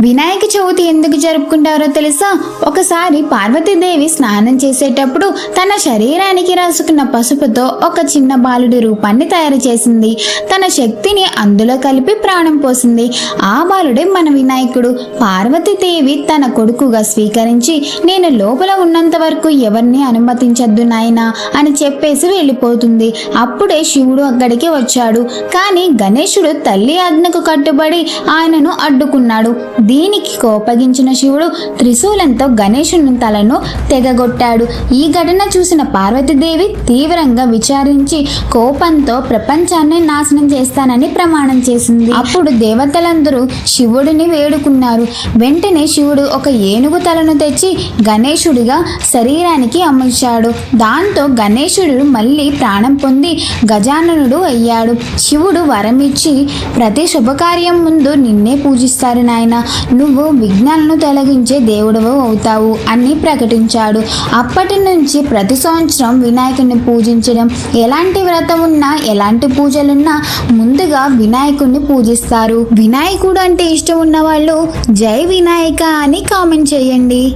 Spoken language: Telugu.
వినాయక చవితి ఎందుకు జరుపుకుంటారో తెలుసా? ఒకసారి పార్వతీదేవి స్నానం చేసేటప్పుడు తన శరీరానికి రాసుకున్న పసుపుతో ఒక చిన్న బాలుడి రూపాన్ని తయారు చేసింది. తన శక్తిని అందులో కలిపి ప్రాణం పోసింది. ఆ బాలుడే మన వినాయకుడు. పార్వతీదేవి తన కొడుకుగా స్వీకరించి నేను లోపల ఉన్నంత వరకు ఎవరిని అనుమతించద్దు నాయనా అని చెప్పేసి వెళ్ళిపోతుంది. అప్పుడే శివుడు అక్కడికి వచ్చాడు. కానీ గణేశుడు తల్లి ఆజ్ఞకు కట్టుబడి ఆయనను అడ్డుకున్నాడు. దీనికి కోపగించిన శివుడు త్రిశూలంతో గణేశుని తలను తెగగొట్టాడు. ఈ ఘటన చూసిన పార్వతీదేవి తీవ్రంగా విచారించి కోపంతో ప్రపంచాన్ని నాశనం చేస్తానని ప్రమాణం చేసింది. అప్పుడు దేవతలందరూ శివుడిని వేడుకున్నారు. వెంటనే శివుడు ఒక ఏనుగు తలను తెచ్చి గణేశుడిగా శరీరానికి అమర్చాడు. దాంతో గణేశుడు మళ్ళీ ప్రాణం పొంది గజాననుడు అయ్యాడు. శివుడు వరమిచ్చి ప్రతి శుభకార్యం ముందు నిన్నే పూజిస్తారు నాయన. నువ్వు విఘ్నాలను తొలగించే దేవుడవు అవుతావు అని ప్రకటించాడు. అప్పటి నుంచి ప్రతి సంవత్సరం వినాయకుడిని పూజించడం ఎలాంటి వ్రతం ఉన్నా ఎలాంటి పూజలున్నా ముందుగా వినాయకుడిని పూజిస్తారు. వినాయకుడు అంటే ఇష్టం ఉన్న వాళ్ళు జై వినాయక అని కామెంట్ చేయండి.